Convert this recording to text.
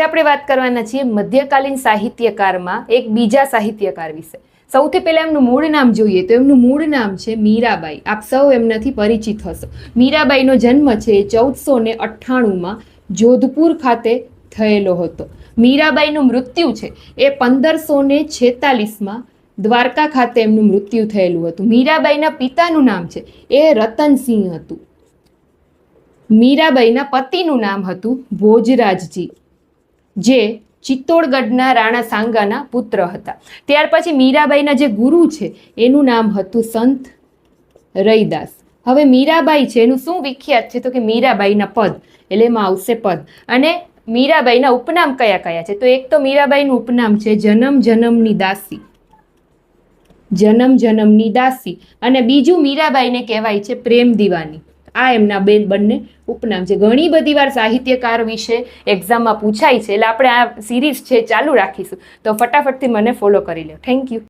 આપણે વાત કરવાના છીએ મધ્યકાલીન સાહિત્યકારમાં એક બીજા સાહિત્યકાર વિશે. સૌથી પહેલાં એમનું મૂળ નામ જોઈએ તો એમનું મૂળ નામ છે મીરાબાઈ. આપ સૌ એમનાથી પરિચિત હશો. મીરાબાઈનો જન્મ છે ચૌદસો ને અઠ્ઠાણુંમાં જોધપુર ખાતે થયેલો હતો. મીરાબાઈનું મૃત્યુ છે એ પંદરસો ને છેતાલીસમાં દ્વારકા ખાતે એમનું મૃત્યુ થયેલું હતું. મીરાબાઈના પિતાનું નામ છે એ રતનસિંહ હતું. મીરાબાઈના પતિનું નામ હતું ભોજરાજજી. જે ચિત્તોડગઢના રાણા સાંગાના પુત્ર હતા. ત્યાર પછી મીરાબાઈના જે ગુરુ છે, એનું નામ હતું સંત રૈદાસ. હવે મીરાબાઈ છે, એનું શું વિખ્યાત છે તો કે મીરાબાઈના પદ, એટલે એમાં આવશે પદ. અને મીરાબાઈના ઉપનામ કયા કયા છે? તો એક તો મીરાબાઈનું ઉપનામ છે, જનમ જનમની દાસી. જનમ જનમની દાસી. અને બીજું મીરાબાઈને કહેવાય છે પ્રેમ દીવાની. આ એમના બેન બંને ઉપનામ છે. ઘણી બધી વાર સાહિત્યકાર વિશે એક્ઝામમાં પૂછાય છે. એટલે આપણે આ સિરીઝ છે ચાલુ રાખીશું. તો ફટાફટથી મને ફોલો કરી લો થેન્ક યુ